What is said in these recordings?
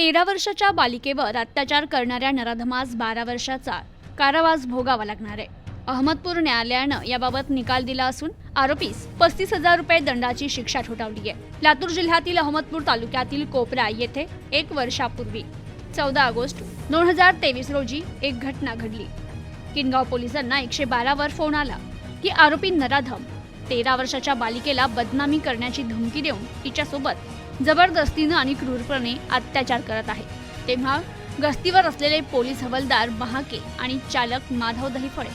तेरा वर्षाच्या बालिकेवर अत्याचार करणाऱ्या नराधमास बारा वर्षाचा कारावास भोगावा लागणार आहे. अहमदपूर न्यायालयानं याबाबत निकाल दिला असून आरोपीस पस्तीस हजार रुपये दंडाची शिक्षा ठोठावली आहे. लातूर जिल्ह्यातील अहमदपूर तालुक्यातील कोपरा येथे एक वर्षापूर्वी चौदा ऑगस्ट दोन हजार तेवीस रोजी एक घटना घडली. किनगाव पोलिसांना एकशे बारावर फोन आला की आरोपी नराधम तेरा वर्षाच्या बालिकेला बदनामी करण्याची धमकी देऊन तिच्यासोबत जबरदस्तीनं आणि क्रूरपणे अत्याचार करत आहे. तेव्हा गस्तीवर असलेले पोलीस हवालदार महाके आणि चालक माधव दहिफळे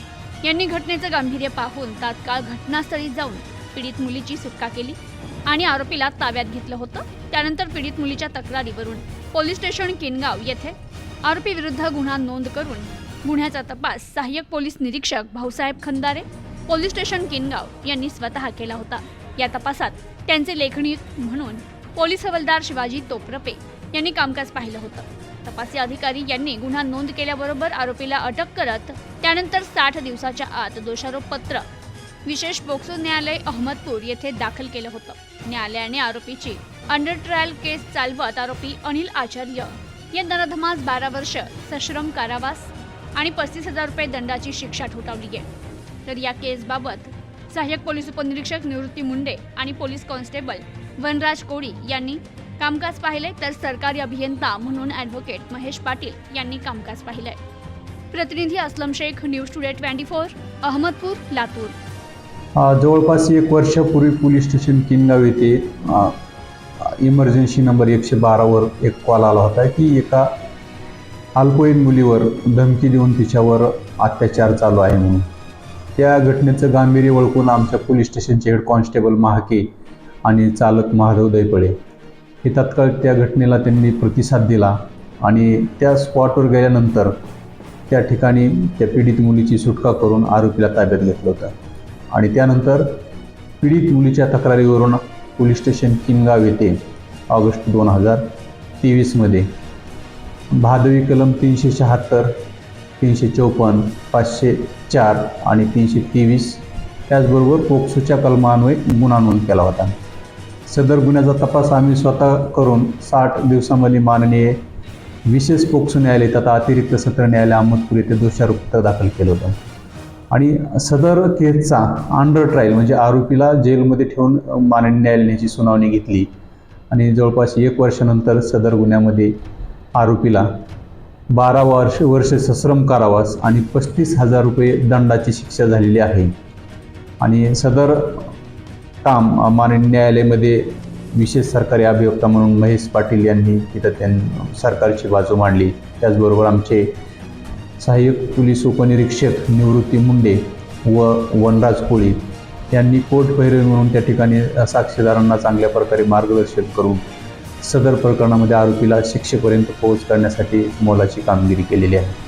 यांनी घटनेचं गांभीर्य पाहून तात्काळ घटनास्थळी जाऊन पीडित मुलीची सुटका केली आणि आरोपीला ताब्यात घेतलं होतं. त्यानंतर पीडित मुलीच्या तक्रारीवरून पोलीस स्टेशन किनगाव येथे आरोपीविरुद्ध गुन्हा नोंद करून गुन्ह्याचा तपास सहाय्यक पोलीस निरीक्षक भाऊसाहेब खंदारे पोलीस स्टेशन किनगाव यांनी स्वतः केला होता. या तपासात त्यांचे लेखणी म्हणून पोलीस हवालदार शिवाजी तोप्रपे यांनी कामकाज पाहिलं होतं. तपासी अधिकारी यांनी गुन्हा नोंद केल्याबरोबर आरोपीला अटक करत त्यानंतर साठ दिवसाच्या आत दोषारोप पत्र विशेष पोक्सो न्यायालय अहमदपूर येथे दाखल केलं होतं. न्यायालयाने आरोपीची अंडर ट्रायल केस चालवत आरोपी अनिल आचार्य या नरधमास बारा वर्ष सश्रम कारावास आणि पस्तीस हजार रुपये दंडाची शिक्षा ठोठावली आहे. तर या केसबाबत सहाय्यक पोलीस उपनिरीक्षक निवृत्ती मुंडे आणि पोलीस कॉन्स्टेबल वनराज कोळी यांनी कामकाज पाहिले तर सरकारी अभियंता म्हणून ॲडव्होकेट महेश पाटील यांनी कामकाज पाहिलंय. प्रतिनिधी Aslam Shaikh news today twenty four Ahmedpur Latur. जवळपास एक वर्षापूर्वी पोलीस स्टेशन किनगाव येथे इमर्जन्सी नंबर एकशे बारावर एक कॉल आला होता की एका अल्पवयीन मुलीवर धमकी देऊन तिच्यावर अत्याचार चालू आहे म्हणून. त्या घटनेचं गांभीर्य ओळखून आमच्या पोलीस स्टेशनचे हेड कॉन्स्टेबल महाके आणि चालक महादेव दैपळे हे तात्काळ त्या घटनेला त्यांनी प्रतिसाद दिला आणि त्या स्पॉटवर गेल्यानंतर त्या ठिकाणी त्या पीडित मुलीची सुटका करून आरोपीला ताब्यात घेतलं होतं. आणि त्यानंतर पीडित मुलीच्या तक्रारीवरून पोलीस स्टेशन किनगाव येथे ऑगस्ट दोन हजार तेवीसमध्ये भादवी कलम तीनशे शहात्तर तीनशे चौपन्न पाचशे चार आणि तीनशे तेवीस त्याचबरोबर पोक्सोच्या कलमान्वये गुन्हा नोंद केला होता. सदर गुन्ह्याचा तपास आम्ही स्वतः करून साठ दिवसामध्ये माननीय विशेष पोक्सो न्यायालय तथा अतिरिक्त सत्र न्यायालय अहमदपूर येथे दोषारोपपत्र दाखल केलं होतं. आणि सदर केसचा अंडर ट्रायल म्हणजे आरोपीला जेलमध्ये ठेवून माननीय न्यायालयाची सुनावणी घेतली. आणि जवळपास एक वर्षानंतर सदर गुन्ह्यामध्ये आरोपीला बारा वर्ष वर्ष सश्रम कारावास आणि पस्तीस हजार रुपये दंडाची शिक्षा झालेली आहे. आणि सदर काम माननीय न्यायालयामध्ये विशेष सरकारी अभियोक्ता म्हणून महेश पाटील यांनी तिथं त्यांनी सरकारची बाजू मांडली. त्याचबरोबर आमचे सहाय्यक पोलीस उपनिरीक्षक निवृत्ती मुंडे व वनराज कोळी यांनी कोर्ट पैरवी म्हणून त्या ठिकाणी साक्षीदारांना चांगल्या प्रकारे मार्गदर्शन करून सदर प्रकरणामध्ये आरोपीला शिक्षेपर्यंत पोहोच करण्यासाठी मोलाची कामगिरी केलेली आहे.